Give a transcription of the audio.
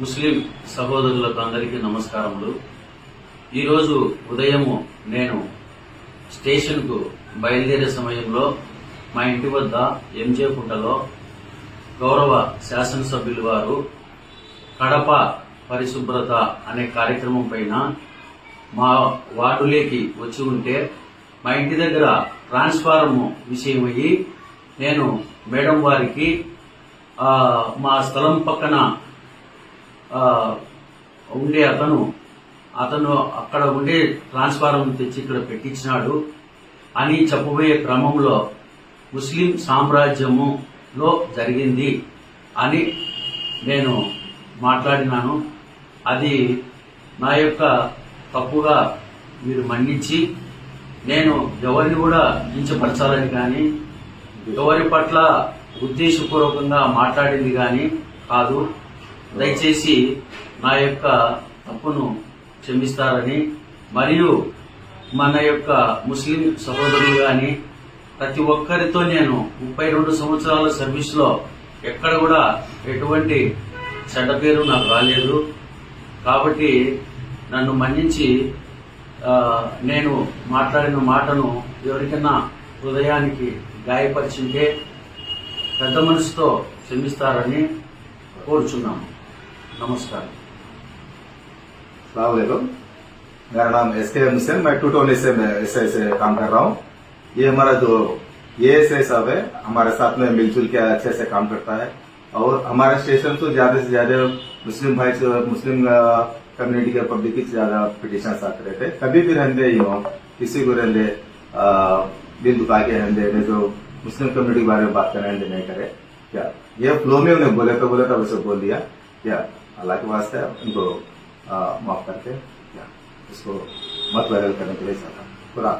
ముస్లిం సహోదరులకు అందరికీ నమస్కారములు. ఈరోజు ఉదయము నేను స్టేషన్కు బయలుదేరే సమయంలో మా ఇంటి వద్ద ఎంజే పుట్టలో గౌరవ శాసనసభ్యులు వారు కడప పరిశుభ్రత అనే కార్యక్రమం పైన మా వార్డులోకి వచ్చి ఉంటే మా ఇంటి దగ్గర ట్రాన్స్ఫారం విషయమయ్యి నేను మేడం వారికి మా స్థలం పక్కన ఉండే అతను అతను అక్కడ ఉండే ట్రాన్స్ఫారం తెచ్చి ఇక్కడ పెట్టించినాడు. అని చెప్పబోయే క్రమంలో ముస్లిం సామ్రాజ్యములో జరిగింది అని నేను మాట్లాడినాను. అది నా యొక్క తప్పుగా మీరు మన్నించి నేను ఎవరిని కూడా కించపరచాలని కానీ ఎవరి పట్ల ఉద్దేశపూర్వకంగా మాట్లాడింది కానీ కాదు. దయచేసి నా యొక్క తప్పును క్షమిస్తారని మరియు మన యొక్క ముస్లిం సహోదరులు కానీ ప్రతి ఒక్కరితో నేను ముప్పై రెండు సంవత్సరాల సర్వీస్లో ఎక్కడ కూడా ఎటువంటి చెడ్డ పేరు నాకు రాలేదు. కాబట్టి నన్ను మన్నించి నేను మాట్లాడిన మాటను ఎవరికైనా హృదయానికి గాయపరిచింటే పెద్ద మనసుతో క్షమిస్తారని కోరుచున్నాము. नमस्कार। सलामकुम मेरा नाम एस के हुसैन, मैं टूटोन से मैं एस आई से काम कर रहा हूँ। ये हमारा जो ये एस आई साहब है, हमारे साथ में मिलजुल के अच्छे से काम करता है। और हमारे स्टेशन तो ज़्यादा से ज़्यादा मुस्लिम भाई मुस्लिम कम्युनिटी के पब्लिक से ज़्यादा पिटिशन आते रहते हैं कभी भी रहते ही हो, किसी को रहते दिल दुखा के रहते जो मुस्लिम कम्युनिटी के बारे में बात करें नहीं करे। क्या ये फ्लो में उन्हें बोले तो बोले तो वैसे बोल दिया। क्या अल्लाह के वास्ते उनको अ, माफ़ करके इसको मत वायरल करने के लिए चाहता हूँ खुदा।